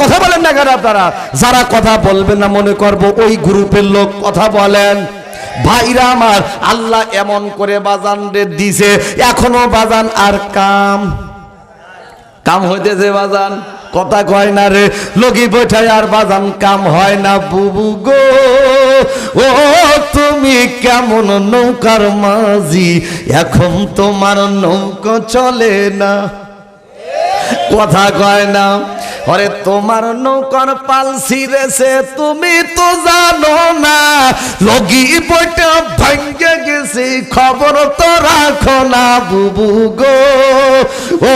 কথা বলেন না কেন আপনারা? যারা কথা বলবেন না মনে করব ওই গ্রুপের লোক কথা বলেন। ভাইরা আমার, আল্লাহ এমন করে বাজান দিছে, এখনও বাজান আর কাম। কাম হইতেছে বাজান, কথা কয় না রে। লগি বৈঠায় আর বাজান কাম হয় না, বুবু গো। ও, তুমি কেমন নৌকার মাঝি, এখন তোমার নৌকা চলে না। কথা কয় না। অরে তোমার নৌকার পাল ছিঁড়েছে, তুমি তো জানো না। লগি বইটা ভাঙ্গে গেছে, খবর তো রাখো না বুবু গো। ও,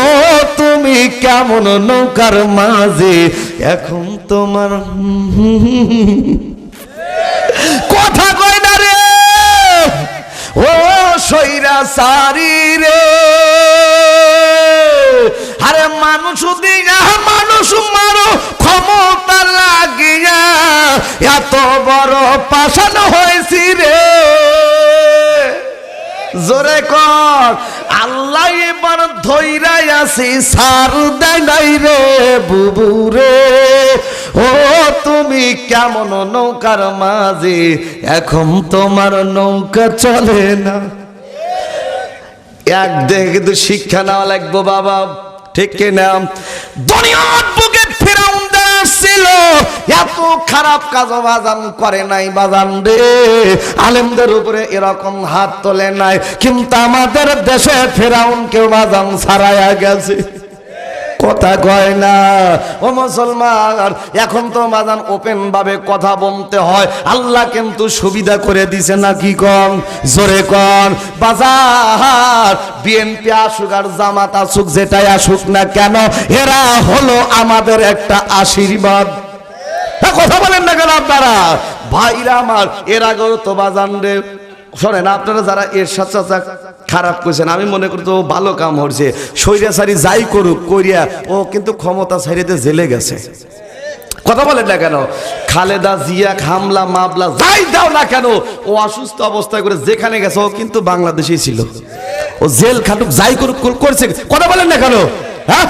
তুমি কেমন নৌকার মাঝে, এখন তোমার কথা কয় না রে। ও, সৈরা সারি রে। আরে মানুষ দিয়া, মানুষ মারো, ক্ষমতা লাগিয়া। এত বড় পাশান হয়েছি রে। জোরে কর, আল্লাহ এবার ধৈরাই আছি, সার দেয় রে বুবু রে। ও, তুমি কেমন নৌকার মাঝে, এখন তোমার নৌকা চলে না। এক দেখে কিন্তু শিক্ষা নেওয়া লাগবো বাবা। ঠিক কিনা? দুনিয়ার বুকে ফেরাউন ছিল এত খারাপ কাজ বাজান করে নাই বাজান রে। আলেমদের উপরে এরকম হাত তোলে নাই। কিন্তু আমাদের দেশে ফেরাউন কেউ বাজান ছাড়াইয়া গেছে। কথা কয় না। ও মুসলমান, এখন তো মাদান ওপেন ভাবে কথা বলতে হয়। আল্লাহ কিন্তু সুবিধা করে দিছে না কি কম জোরে কন। বাজার, বিএনপি আসুক আর জামাত আসুক, যেটাই আসুক না কেন, এরা হলো আমাদের একটা আশীর্বাদ। কথা বলেন না কেন আপনারা? ভাইরা আমার, এর আগেও তো বাজান রে, শোনেন, আপনারা যারা এর সাথে খারাপ করছেন আমি মনে করি তো ভালো কাম হচ্ছে সৈরাচারি যাই করুক করিয়া ও কিন্তু ক্ষমতা ছাড়িতে জেলে গেছে। কথা বলেন না কেন? খালেদা জিয়া, খামলা, মাবলা যাই দাও না কেন, ও অসুস্থ অবস্থায় করে যেখানে গেছে, ও কিন্তু বাংলাদেশেই ছিল। ও জেল খাটুক, যাই করুক করছে কথা বলেন না কেন? হ্যাঁ?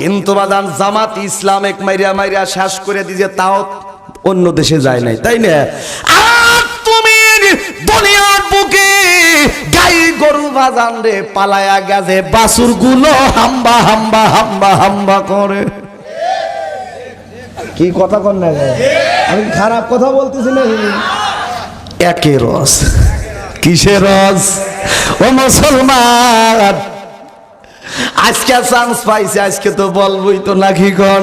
কিন্তু বাদান, জামাত ইসলাম এক মাইরিয়া মাইরিয়া শেষ করে দিয়েছে, তাও অন্য দেশে যায় নাই, তাই না? আর তুমি দুনিয়ার বুকে গাই গরু বাজান রে পালায়া গেছে বাসুরগুলো হাম্বা হাম্বা হাম্বা হাম্বা করে। কি কথা কর না আমি খারাপ কথা বলতেছি না একে রস। কিসের রস? ও মুসলমান আজকে চান্স পাইছে আজকে তো বলবই তো নাকি কন?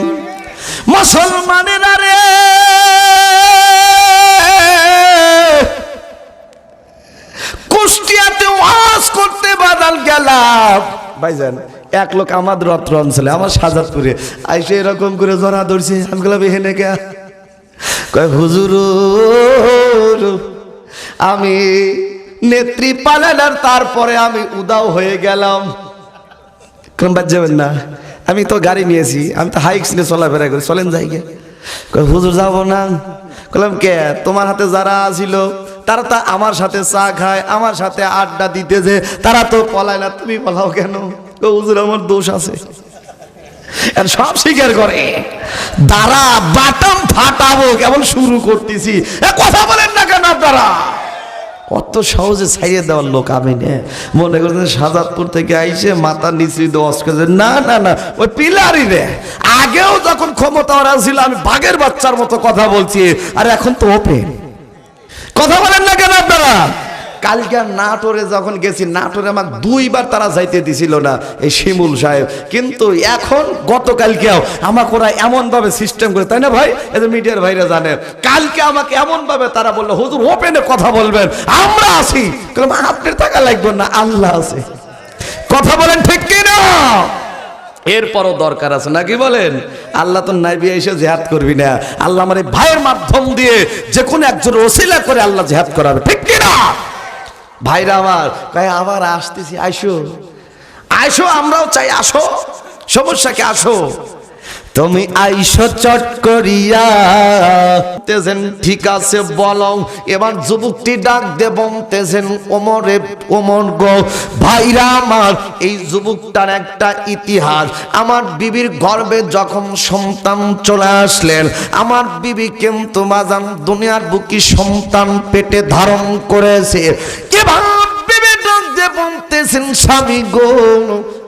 মুসলমানের রে বাদাল গেলাম। ভাইজান, এক লোক আমার অত্র অঞ্চলে আমার সাজাদপুরে। আইসে এরকম করে জড়া ধরছে, আমি গেলাম এখানে কয়, হুজুর, আমি নেত্রী পালালার তারপরে আমি উদাও হয়ে গেলাম। কোন বাদ যাবেন না। আমি তো গাড়ি নিয়েছি, আমি তো হাইক্স নিয়ে চলাফেরা করি, চলেন যাই হুজুর, যাব না। বললাম কে? তোমার হাতে যারা ছিল তারা তো আমার সাথে চা খায়, আমার সাথে আড্ডা দিতে যে, তারা তো পলায় না, তুমি পলাও কেন? হুজুর, আমার দোষ আছে। সব স্বীকার করে। দাঁড়া বাটাম ফাটাবো কেমন শুরু করতেছি। কথা বলেন না কেন আপনারা? অত সহজে ছাইয়ে দেওয়ার লোক আমি নে। মনে করছেন সাজাদপুর থেকে আইসে মাথা কেজি না না না, ওই পিলারই রে। আগেও যখন ক্ষমতা ছিল, আমি বাঘের বাচ্চার মতো কথা বলছি। আর, এখন তো ওপেন কথা বলেন না কেন আপনারা? কালকে নাটোরে যখন গেছি, নাটোরে আমার দুইবার তারা যাইতে দিছিল না, এই শিমুল সাহেব। কিন্তু এখন গতকালকেও আমাকে ওরা এমন ভাবে সিস্টেম করে, তাই না ভাই? যে মিডিয়ার ভাইরা জানে। কালকে আমাকে এমনভাবে তারা বলল, হুজুর ওপেনে কথা বলবেন। আমরা আছি। আপনার টাকা লাগবে না, আল্লাহ আছে। কথা বলেন ঠিক কি না এরপরও দরকার আছে। নাকি বলেন? আল্লাহ তো নাইবি এসে জেহাদ করবি না। আল্লাহ আমার এই ভাইয়ের মাধ্যম দিয়ে যে কোনো একজন ওসিলা করে আল্লাহ জেহাদ করাবে। ঠিক কিনা? ভাইরা আমার তাই আবার আসতেছি, আইসো। আইসো, আমরাও চাই আসো। সমস্যাকে আসো। তুমি আইসো চট করিয়া। তেছেন ঠিক আছে বলো। এবার যুবকটি ডাক দে বলতেছেন ওমরে ওমর গো। ভাইরা আমার এই যুবকটার একটা ইতিহাস। আমার বিবির গর্বে যখন সন্তান চলে আসলেন আমার বিবি কিন্তু মাজান দুনিয়ার বুকি সন্তান পেটে ধারণ করেছে। এবার বিবি ডাক দে বলতেছেন স্বামী গো।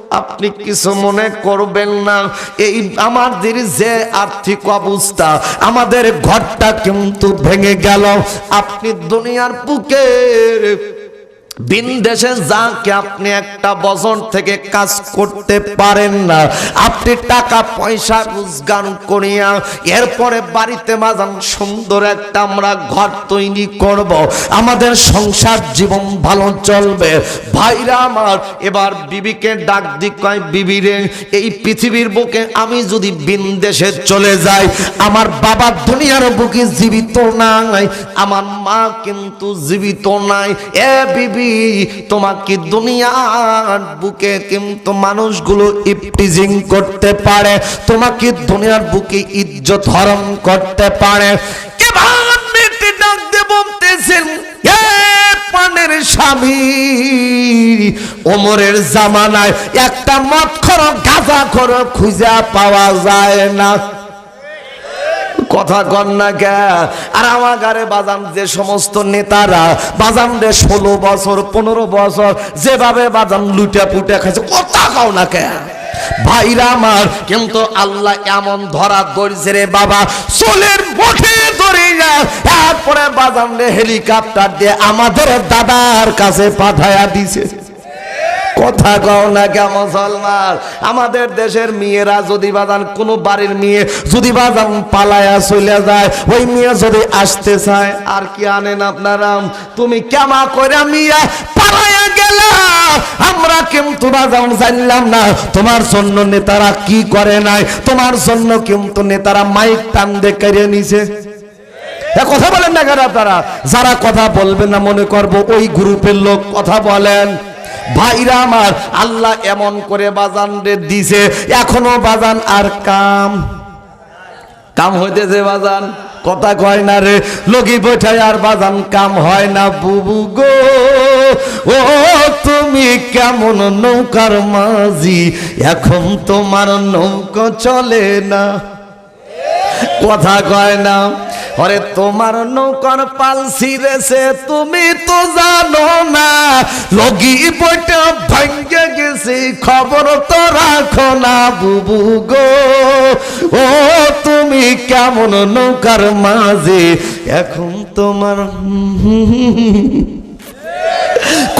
আপনি কিছু মনে করবেন না। এই আমাদের যে আর্থিক অবস্থা, আমাদের ঘরটা কিন্তু ভেঙে গেল। আপনি দুনিয়ার বুকের বিনদেশে যাকে আপনি একটা বছর থেকে কাজ করতে পারেন না, আপনি টাকা, পয়সা, রোজগার করিয়া এরপরে বাড়িতে মাজান সুন্দর একটা আমরা ঘর তৈরি করব। আমাদের সংসার জীবন ভালো চলবে। ভাইরা আমার, এবার বিবিকে ডাক দিক কয় বিবিরে এই পৃথিবীর বুকে আমি যদি বিন দেশে চলে যাই, আমার বাবা দুনিয়ার বুকে জীবিত নাই, আমার মা কিন্তু জীবিত নাই। এ বিবি তোমাকে দুনিয়ার বুকে কিন্তু মানুষগুলো ইপটিজিং করতে পারে, তোমাকে দুনিয়ার বুকে ইজ্জত হরণ করতে পারে। জামানায় একটা মদ খর গাঁজা খর খুঁজা পাওয়া যায় না। কথা কন না কে? আর আমার গারে বাজান যে সমস্ত নেতারা, বাজান রে ষোলো বছর, পনেরো বছর, যেভাবে বাজান লুটে পুটে খাইছে, কথা কও না কে? ভাইরা আমার, কিন্তু আল্লাহ এমন ধরা ধরছে রে বাবা, চুলের মুঠে ধরে যা। তারপরে বাজান রে হেলিকপ্টার দিয়ে আমাদের দাদার কাছে পাঠায়া দিছে। কথা কও না কে মুসলমান? আমাদের দেশের মেয়েরা যদি বাজান, কোন বাড়ির মেয়ে যদি বাজান পালায়া চলে যায়, ওই মেয়ে যদি আসতে চায়, আর কি আনেন আপনারা? তুমি কেমা করে মিয়া পালায়া গেলা? আমরা কিন্তু বাজান জানলাম না, তোমার জন্য নেতারা কি করে নাই? তোমার জন্য কিন্তু নেতারা মাইক টান দিয়ে নিছে। কথা বলেন না কেন আপনারা? যারা কথা বলবেন না মনে করব, ওই গ্রুপের লোক কথা বলেন। ভাইরা আমার, আল্লাহ এমন করে বাজান দিছে, এখনও বাজান আর কাম। কাম হইতেছে বাজান, কথা কয় না রে, লগি বৈঠায় আর বাজান কাম হয় না বুবু গো। ও, তুমি কেমন নৌকার মাঝি, এখন তোমার নৌকা চলে না। কথা কয় না আরে তোমার নৌকার পাল ছিঁড়েছে, তুমি তো জানো না। লগি বইটা ভাঙ্গে গেছে, খবর তো রাখো না বুবু গো। ও, তুমি কেমন নৌকার মাঝে? এখন তোমার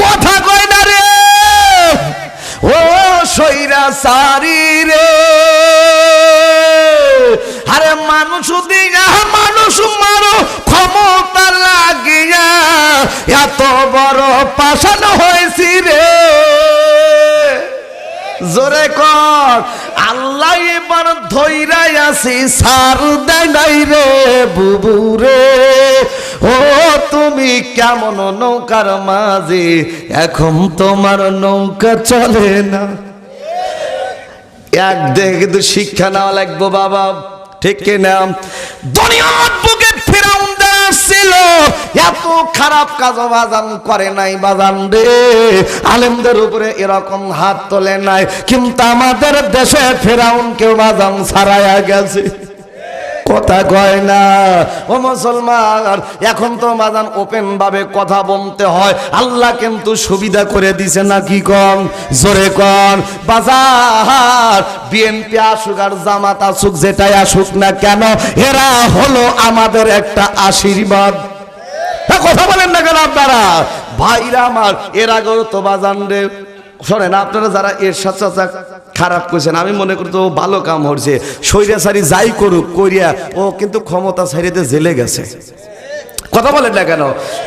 কথা কয় না রে। ও, সৈরা সারি রে। আরে মানুষ দিয়া, মানুষ মারো, ক্ষমতা লাগিয়া। এত বড় পাশান হয়েছি রে। জোরে কর, আল্লাহ এবার ধৈরাই আছি, সার দেয় রে বুবু রে। ও, তুমি কেমন নৌকার মাঝে, এখন তোমার নৌকা চলে না। এক দেখে কিন্তু শিক্ষা নেওয়া লাগবো বাবা। ঠিক কিনা? দুনিয়ার বুকে ফেরাউন ছিল এত খারাপ কাজ বাজান করে নাই বাজান রে। আলেমদের উপরে এরকম হাত তোলে নাই। কিন্তু আমাদের দেশে ফেরাউন কেউ বাজান ছাড়াইয়া গেছে। কথা কয় না। ও মুসলমান এখন তো মাজান ওপেন ভাবে কথা বলতে হয়। আল্লাহ কিন্তু সুবিধা করে দিছে না কি কম? জোরে কন বাজার বিএনপি আসুক আর জামাত আসুক যেটাই আসুক না কেন এরা হলো আমাদের একটা আশীর্বাদ। হ্যাঁ, কথা বলেন না কেন আপনারা? ভাইরা আমার এর আগেও তো বাজান রে শোনেন আপনারা যারা এর সাথে খারাপ করছেন আমি মনে করি তো ও ভালো কাম হচ্ছে সৈরাচারি যাই করুক করিয়া ও কিন্তু ক্ষমতা ছাড়িতে জেলে গেছে। কথা বলেন না কেন?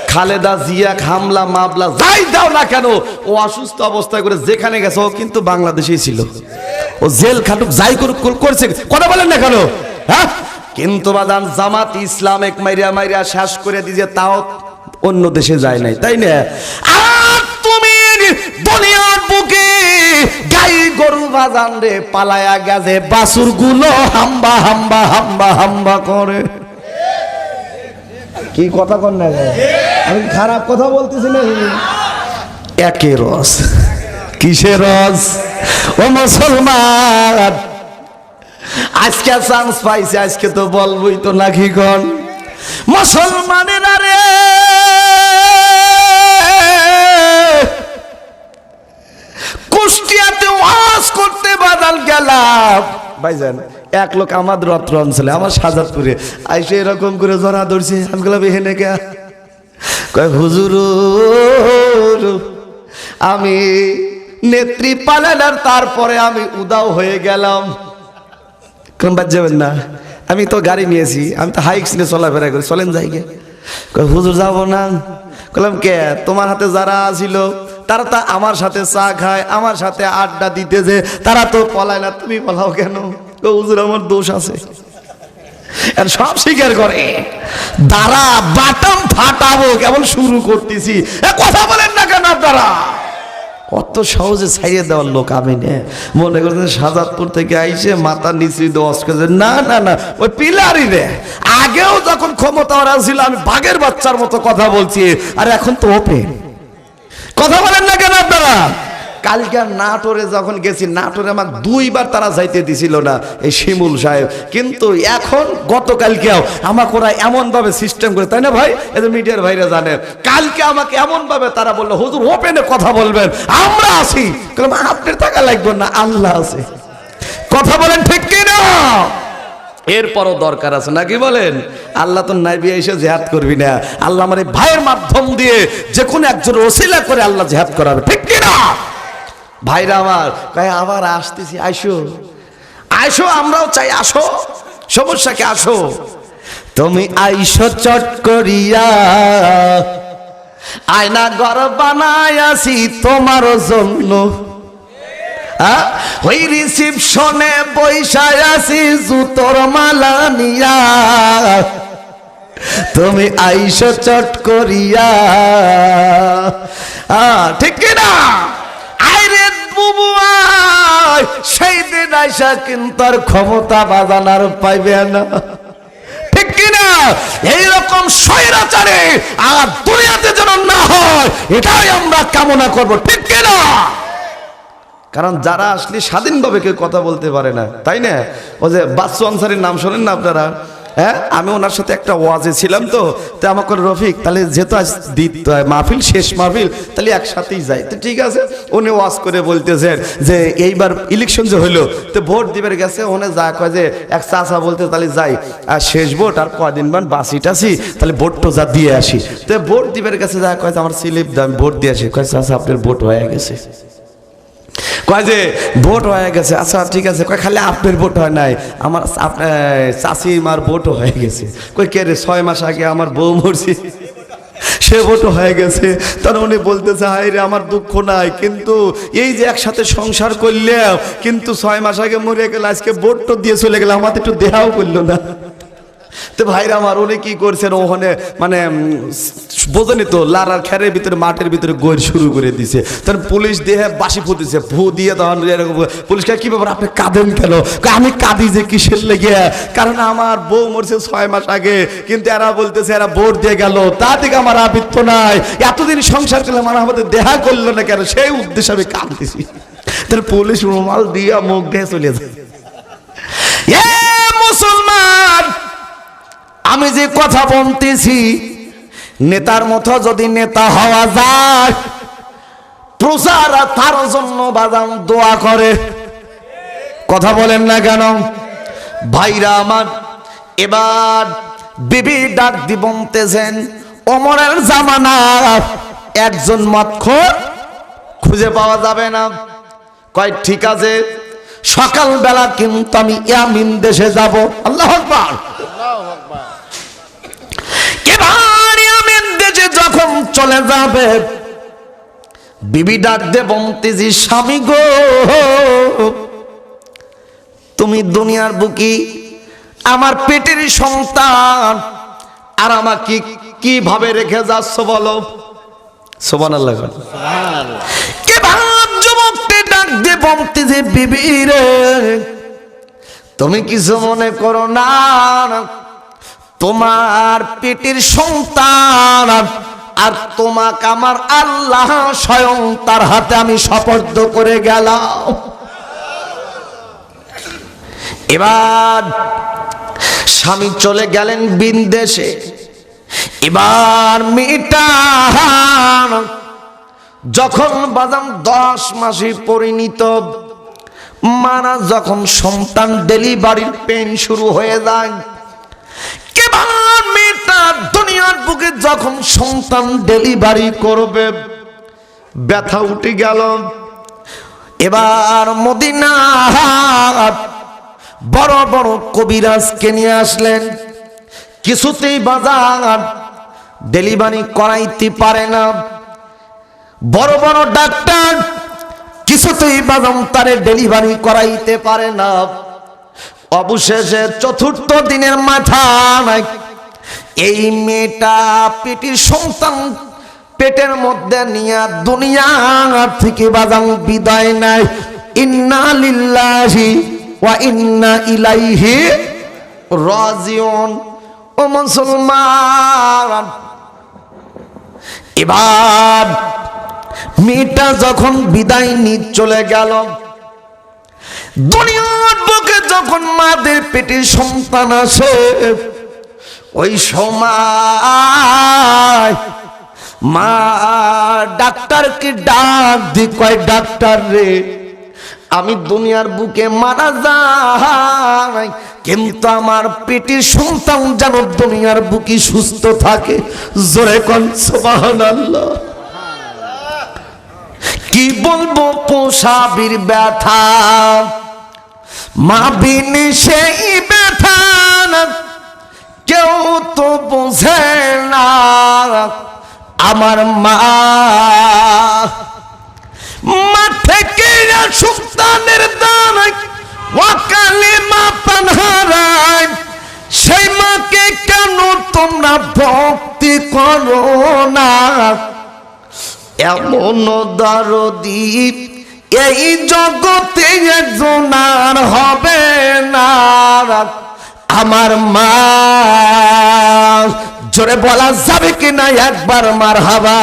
খালেদা জিয়া, খামলা, মাবলা, যাই দাও না কেন, ও অসুস্থ অবস্থায় করে যেখানে গেছে, ও কিন্তু বাংলাদেশেই ছিল। ও জেল খাটুক, যাই করুক করছে কথা বলেন না কেন? হ্যাঁ? কিন্তু বাদান জামাত ইসলাম এক মাইরিয়া মাইরিয়া শেষ করে দিছে তাও অন্য দেশে যায় নাই, তাই না? আর তুমি দুনিয়ার বুকে বাজান রে পালায়া গেছে বাসুরগুলো হাম্বা হাম্বা হাম্বা হাম্বা করে। কি কথা কর না আমি খারাপ কথা বলতেছি না। একে রস কিসে রস? ও মুসলমান আজকে চান্স পাইছে আজকে তো বলবই তো নাকি গন মুসলমানেরা রে গেলাম ভাইজান, এক লোক আমাদের অত্র অঞ্চলে আমার সাজাদপুরে। আইসে এরকম করে জড়া ধরছে, আমি গেলাম এখানে কয়, হুজুর, আমি নেত্রী পালেন আর তারপরে আমি উদাও হয়ে গেলাম। কোন বাদ যাবেন না, আমি তো গাড়ি নিয়েছি, আমি তো হাইক্স নিয়ে চলাফেরা করি, চলেন যাই গে। হুজুর, যাব না? বললাম, কে? তোমার হাতে যারা ছিল তারা তা আমার সাথে চা খায়, আমার সাথে আড্ডা দিতে যে তারা তো পলায় না, তুমি পলাও কেন? হুজুর, আমার দোষ আছে। আর সব স্বীকার করে। দাঁড়া বাটাম ফাটাবো কেমন শুরু করতেছি। কথা বলেন না কেন আপনারা? অত সহজে ছাইয়ে দেওয়ার লোক আমি নে। মনে করছেন সাজাদপুর থেকে আইসে মাথা নিচড়ি করছে। না না না, ওই পিলারই রে। আগেও যখন ক্ষমতা ছিল, আমি বাঘের বাচ্চার মতো কথা বলছি। আর এখন তো ওপেন কথা বলেন না কেন আপনারা? কালকে নাটোরে যখন গেছি, নাটোরে আমাকে দুইবার তারা যাইতে দিছিল না, এই শিমুল সাহেব। কিন্তু এখন গতকালকেও আমাকে ওরা এমন ভাবে সিস্টেম করে, তাই না ভাই? এদের মিডিয়ার ভাইরা জানে। কালকে আমাকে এমনভাবে তারা বলল, হুজুর ওপেনে কথা বলবেন। আমরা কারণ আপনার টাকা লাগবে না, আল্লাহ আছে। কথা বলেন ঠিক কিনা? এরপরও দরকার আছে। নাকি বলেন? আল্লাহ তো নাইবি এসে জেহাদ করবি না। আল্লাহ আমার এই ভাইয়ের মাধ্যম দিয়ে যে কোনো একজন ওসিলা করে আল্লাহ জেহাদ করাবে। ঠিক কিনা? ভাইরা আমার, কয়, আবার আসতেছি, আইসো। আইসো, আমরাও চাই, আসো। সমস্যাকে আসো। তুমি আইসো চট করিয়া। আয়না ঘর বানায়াছি তোমার জন্য? ওই রিসিপশনে বৈশায় আছি জুতোর মালা নিয়া। তুমি আইসো চট করিয়া। ঠিক কিনা আইরে বুবু সেই দিন আইসা কিন্তু আর ক্ষমতা বাজানার পাইবে না। ঠিক কিনা এইরকম স্বৈরাচারে আর দুনিয়াতে যেন না হয়, এটাই আমরা কামনা করব। ঠিক কিনা কারণ যারা আসলে স্বাধীনভাবে কেউ কথা বলতে পারে না, তাই না? ও যে বাচ্চু আনসারির নাম শোনেন না আপনারা? হ্যাঁ? আমি ওনার সাথে একটা ওয়াজে ছিলাম তো তো আমাকে রফিক, তাহলে যেহেতু আজ দিত মাহফিল, শেষ মাহফিল, তাহলে একসাথেই যাই। তো ঠিক আছে, উনি ওয়াজ করে বলতেছেন যে, এইবার ইলেকশন যে হইল, তো ভোট দিবার গেছে। ওনে যা কয় যে, এক চাচা বলতে, তাহলে যাই। আর শেষ ভোট, আর কদিন মান বাসি টাসি, তাহলে ভোটটা যা দিয়ে আসি। তো ভোট দিবার গেছে, যা কয় যে, আমার স্লিপ দাম ভোট দিয়ে আসি। কয়, চাচা, আপনার ভোট হয়ে গেছে। কয় যে, ভোট হয়ে গেছে। আচ্ছা ঠিক আছে। কয়, খালি আপনার ভোট হয় নাই। আমার চাষি মার ভোটও হয়ে গেছে। কই কে রে, ছয় মাস আগে আমার বউ মরছি। সে ভোটও হয়ে গেছে। তার উনি বলতেছে হাই রে, আমার দুঃখ নাই। কিন্তু এই যে একসাথে সংসার করলে কিন্তু ছয় মাস আগে মরে গেল, আজকে ভোট তো দিয়ে চলে গেল আমাদের একটু দেহাও করল না। তো ভাইরা আমার উনি কি করছেন, ওখানে মানে বোঝেনি তো, লারার খেরের ভিতরে, মাঠের ভিতরে গৈর শুরু করে দিছে। তখন পুলিশ দেহে বাসি ফুটিছে ভু দিয়ে তখন এরকম পুলিশকে কি ব্যাপার, আপনি কাঁদেন কেন? আমি কাঁদি যে কিসের লেগে? কারণ আমার বউ মরছে ছয় মাস আগে, কিন্তু এরা বলতেছে, এরা ভোট দিয়ে গেল, তা থেকে আমার আবৃত্ত নাই। এতদিন সংসার করলাম, আর আমাদের দেহা করল না কেন? সেই উদ্দেশ্যে আমি কাঁদতেছি। তাহলে পুলিশ রুমাল দিয়ে মুখ দিয়ে চলে যায়। আমি যে কথা বলতেছি, নেতার মতো যদি নেতা হওয়া যায় প্রচার তার জন্য বাদাম দোয়া করে। কথা বলেন না কেন? ভাইরা আমার, এবার বিবি ডাক দিবনতেছেন অমরের জামানা, একজন মৎখর খুঁজে পাওয়া যাবে না। কয়, ঠিক আছে, সকালবেলা কিন্তু আমি ইয়ামিন দেশে যাব। আল্লাহ আকবার এবার ইয়ামিন দেশে যখন চলে যাবে? বিবি ডাক দে বলতেছি স্বামী গো, তুমি দুনিয়ার বুকি, আমার পেটের সন্তান, আর আমাকে কীভাবে রেখে যাচ্ছ বলো? আল্লাহ এবার যুবক ডাক দিয়ে বলতে বিবি রে, তুমি কিছু মনে করো না, তোমার পেটের সন্তান আর তোমাকে আমার আল্লাহ স্বয়ং তার হাতে আমি সপর্দ করে গেলাম। এবার স্বামী চলে গেলেন বিন্দেশে। এবার মেয়েটা যখন বাদাম দশ মাসে পরিণত, মারা যখন সন্তান ডেলিভারির পেন শুরু হয়ে যায় এবার মেয়েটা দুনিয়ার বুকে যখন সন্তান ডেলিভারি করবে, ব্যথা উঠে গেল। এবার মদিনা বড় বড় কবিরাজকে নিয়ে আসলেন। কিছুতেই বাজার ডেলিভারি করাইতে পারে না। বড় বড় ডাক্তার কিছুতেই বাদাম তারে ডেলিভারি করাইতে পারে না। অবশেষে চতুর্থ দিনের মাথায় এই মেয়েটা পেটের সন্তান পেটের মধ্যে নিয়ে দুনিয়া থেকে বাদাম বিদায় নাই ইন্না লিল্লাহি ওয়া ইন্না ইলাইহি রাজিউন। ও মুসলমান, এবার মেয়েটা যখন বিদায় নিয়ে চলে গেল, দুনিয়ার বুকে যখন মাদের পেটে সন্তান আসে ওই সময় মা ডাক্তারকে ডাক দি? কয়, ডাক্তার রে, আমি দুনিয়ার বুকে মারা যাই। কিন্তু আমার পেটের সন্তান যেন দুনিয়ার বুকে সুস্থ থাকে। জোরে কন, সুবহানাল্লাহ। কি বলব পোষাবির ব্যথা? মা বিনে সেই ব্যথা কেউ তো বোঝে না আমার মা। মা থেকে সন্তানের দানায় ওয়াকালে মা পানহারায় সেই মাকে কেন তোমরা ভক্তি করো না? এমন দরদীপ এই জগতে একজন আর হবে না। আমার মা। জোরে বলা যাবে কি না একবার মার হাবা।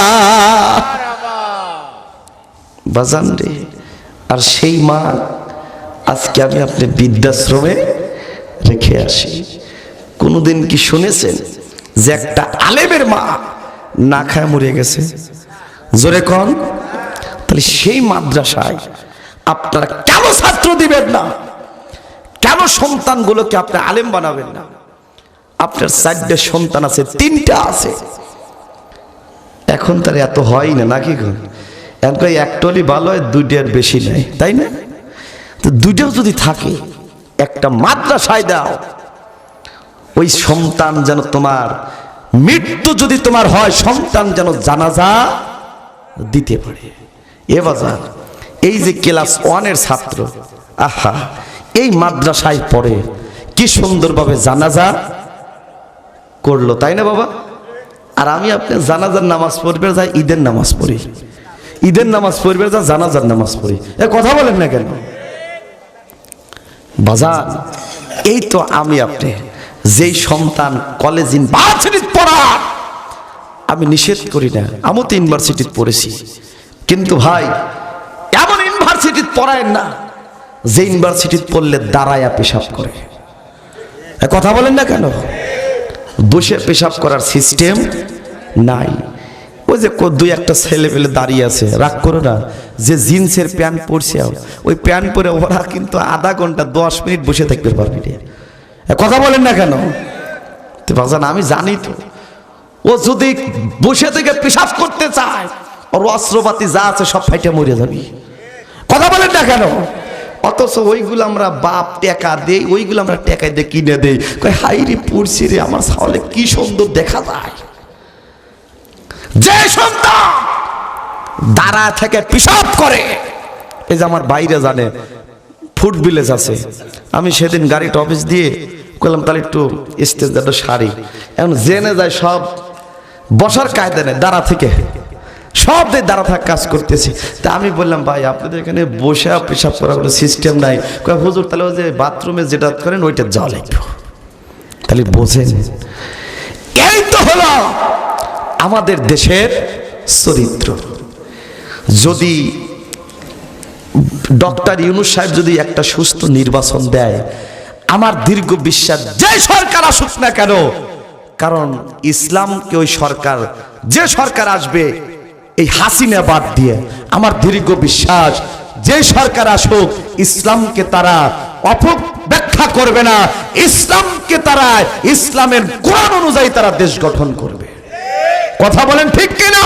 বাজান রে, আর সেই মা আজকে আমি আপনি বৃদ্ধাশ্রমে রেখে আসি। কোনোদিন কি শুনেছেন যে একটা আলেমের মা না খায় মরে গেছে? জোরে কন। তাহলে সেই মাদ্রাসায় আপনারা কেন ছাত্র দিবেন না? কেন সন্তানগুলোকে আপনি আলেম বানাবেন না? আপনার চারটে সন্তান আছে, তিনটা আছে। এখন তার এত হয় না, নাকি? এখন একটলি ভালো হয় দুইটার বেশি নেই, তাই না? তো দুইটাও যদি থাকে, একটা মাদ্রাসায় দাও, ওই সন্তান যেন তোমার, মৃত্যু যদি তোমার হয়, সন্তান যেন জানাজা দিতে পারে। এ বাজার, এই যে ক্লাস ওয়ানের ছাত্র, আহা এই মাদ্রাসায় পড়ে। কি সুন্দরভাবে জানাজা করল, তাই না বাবা? আর আমি আপনি জানাজার নামাজ পড়বে যাই ঈদের নামাজ পড়ি। ঈদের নামাজ পড়বে যা জানাজার নামাজ পড়ি। এ কথা বলেন না কেন? বাজার এই তো আমি আপনি। যেই সন্তান কলেজ ইউনিভার্সিটিতে পড়া আমি নিষেধ করি না। আমিও তো ইউনিভার্সিটিতে পড়েছি। কিন্তু ভাই, এমন ইউনিভার্সিটিতে পড়ায় না। যে ইউনিভার্সিটিতে পড়লে দাঁড়ায়া পেশাব করে। কথা বলেন না কেন? বসে পেশাব করার সিস্টেম নাই। ওই যে দুই একটা ছেলে পেলে দাঁড়িয়ে আছে, রাগ করো না। যে জিন্সের প্যান্ট পরছে, ওই প্যান্ট পরে ওরা কিন্তু আধা ঘণ্টা দশ মিনিট বসে থাকতে পারবি। কথা বলেন না কেন? তো আমি জানি তো। ও যদি বসে থেকে পেশাব করতে চায়, ওর অস্ত্রপাতি যা আছে সব ফাইটে মরে যাবি। কথা বলেন না কেন? অথচ ওইগুলো আমরা বাপ টেকা দেই, ওইগুলো আমরা টেকা দিয়ে কিনে দেই। কই হাই রে পড়ছি রে, আমার সাহলে কি সুন্দর দেখা যায়। যে সন্তান দাঁড়া থেকে পিসাব করে, এই যে আমার বাইরে জানে, ফুড ভিলেজ আছে। আমি সেদিন গাড়িটা অফিস দিয়ে বললাম তাহলে একটু স্টেজ একটা শাড়ি এখন জেনে যায় সব বসার কায়দা নেই, দাঁড়া থেকে। সব দিয়ে দাঁড়া থাক কাজ করতেছে। তা আমি বললাম, ভাই, আপনাদের এখানে বসে পেশাব করার কোনো সিস্টেম নাই। কয়, হুজুর, তাহলে ওই যে বাথরুমে যেটা করেন ওইটা যাওয়া লাগবে তাহলে বোঝেন, এই তো হলো আমাদের দেশের চরিত্র। যদি ডক্টর ইউনুস সাহেব যদি একটা সুস্থ নির্বাচন দেয়, আমার দীর্ঘ বিশ্বাস, যে সরকার আসুক না কেন, কারণ ইসলামকে ওই সরকার, যে সরকার আসবে এই হাসিনা বাদ দিয়ে আমার দীর্ঘ বিশ্বাস, যে সরকার আসুক, ইসলামকে তারা অপক ব্যাখ্যা করবে না। ইসলামকে তারা ইসলামের কোরআন অনুযায়ী তারা দেশ গঠন করবে। কথা বলেন ঠিক কিনা?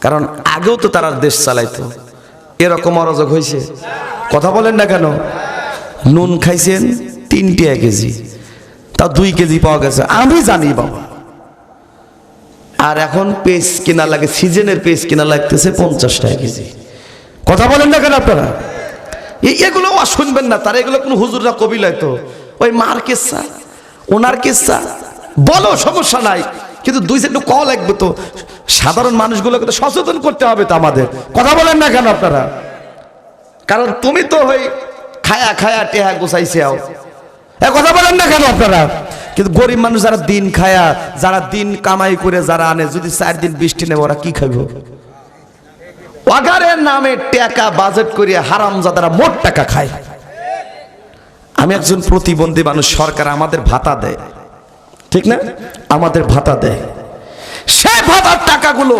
কারণ আগেও তো তারা দেশ চালাইতো। এরকম অরাজক হয়েছে। কথা বলেন না কেন? নুন খাইছেন তিনটি এক কেজি। তা দুই কেজি পাওয়া গেছে। আমি জানি বাবা। আর এখন পেস কেনা লাগে, সিজনের পেস কেনা লাগতেছে পঞ্চাশ টাকা কেজি। কথা বলেন না কেন আপনারা? এগুলো শুনবেন না, তারা এগুলো কোনো হুজুররা কবি তো। ওই মার কেসা, ওনার কেসা। বলো, সমস্যা নাই। কিন্তু দুই সেট ক লাগবে তো। সাধারণ মানুষগুলোকে তো সচেতন করতে হবে তো আমাদের। কথা বলেন না কেন আপনারা? কারণ তুমি তো ওই খায়া খায়া টেহা গোছাইছে আও। এ কথা বলেন না কেন আপনারা? কিন্তু গরিব মানুষ যারা দিন খায়া, যারা দিন কামাই করে যারা আনে, যদি চার দিন বৃষ্টি নেবে ওরা কি খাবে ওয়াগারের নামে টাকা বাজেট করিয়া হারাম যারা মোট টাকা খায়। আমি একজন প্রতিবন্ধী মানুষ, সরকার আমাদের ভাতা দেয়। ঠিক না? আমাদের ভাতা দেয়। সে ভাতার টাকাগুলো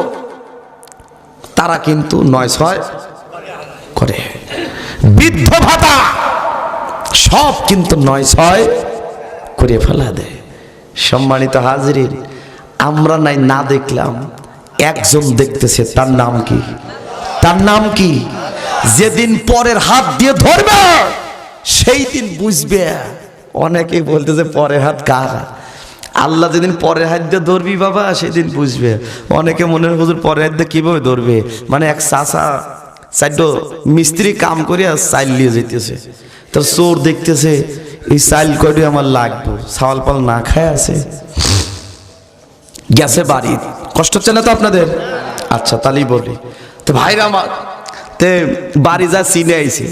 তারা কিন্তু নয় ছয় করে। বৃদ্ধ ভাতা সব কিন্তু নয় ছয় করে ফেলা দেয়। সম্মানিত হাজিরিন, আমরা নাই না দেখলাম, একজন দেখতেছে, তার নাম কি? তার নাম কি? যেদিন পরের হাত দিয়ে ধরবে, সেই দিন বুঝবে। অনেকেই বলতেছে, পরের হাত কার? আল্লাহ যেদিন পরের হাত দিয়ে ধরবি বাবা, সেদিন বুঝবে। অনেকে মনে হুজুর, পরের হাত দিয়ে কীভাবে ধরবে? মানে এক চাষা চাইড মিস্ত্রি কাম করিয়া চাইল নিয়ে যেতেছে তার চোর দেখতেছে, এই চাইল কয়টি আমার লাগবে? সাওয়াল পাল না খায় আছে? গেছে বাড়ি। কষ্ট হচ্ছে না তো আপনাদের? আচ্ছা তাহলেই বলি। তো ভাইরা আমার, তে বাড়ি যা চিনে আইছে,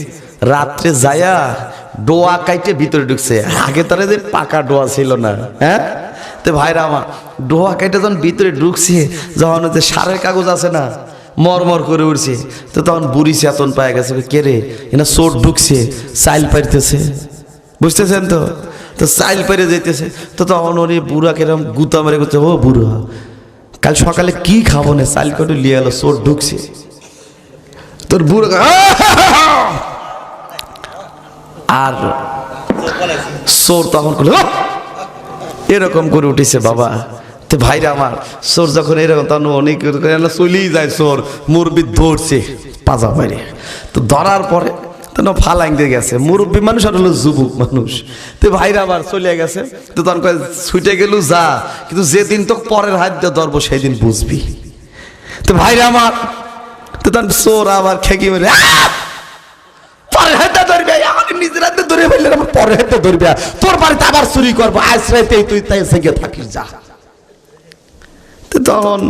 রাত্রে যায়া ডোয়া কাইটে ভিতরে ঢুকছে। আগে তারা যে পাকা ডোয়া ছিল না হ্যাঁ? তো ভাইরা আমার, ডোয়া কাইটে যখন ভিতরে ঢুকছে, যখন যে সারের কাগজ আছে না মরমর করে উঠছে। তো তখন বুড়ি চেতন পায় গেছে কে রে? এনা চোট ঢুকছে চাইল পাইতেছে। বুঝতেছেন তো? তো চাইল পেরে যেতেছে তো তখন ওর বুড়া কিরম গুতা মেরে করছে ও বুড়া, কাল সকালে কি খাব না? চাইল করে লিয়ে এলো, চোর ঢুকছে। তোর বুড়ো আর চোর তখন এরকম করে উঠেছে বাবা। তো ভাইরা আমার, চোর যখন এরকম, তখন অনেক চলেই যায় চোর মুরবি ধরছে। পাজা বাইরে। তো ধরার পরে তখন ফালাং দিয়ে গেছে। মুরব্বী মানুষ আর হলো যুবক মানুষ। তো ভাইরা আবার চলে গেছে। তো তখন ছুটে গেল যা, কিন্তু যেদিন তো পরের হাত দিয়ে ধরবো সেই দিন বুঝবি। তো ভাইরা আমার, তো তখন চোর আবার খেকি মেরে পরের হাতে ধরবে? আমার নিজের হাতে ধরে ফেললে আমার পরের হাতে ধরবে। তোর বাড়িতে আবার চুরি করব, আজ রাতে তুই তাই থেকে থাকিস, যা। তখন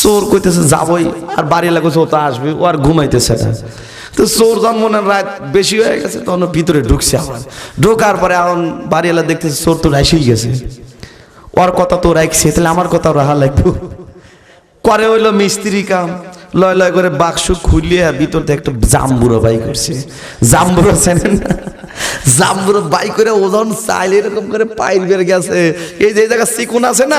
চোর কইতেছে, যাবই। আর বাড়ি লাগছে ও তো আসবে। ও আর ঘুমাইতেছে তো চোর মনে রাত বেশি হয়ে গেছে, তখন ভিতরে ঢুকছে আবার। ঢোকার পরে এখন বাড়ি এলা দেখতেছে, চোর তো রাইসেই গেছে। ওর কথা তো রাখছে তাহলে আমার কথা রাহা লাগবে। করে হইল মিস্ত্রি কাম, লয় লয় করে বাক্স খুলিয়ে ভিতর থেকে একটা জাম্বুরো বাই করছে। জাম্বুরো চেনেন জাম্বুরো বাই করে ওজন চাইলে এরকম করে পাইর বের গেছে। এই যে জায়গা সিকুন আছে না?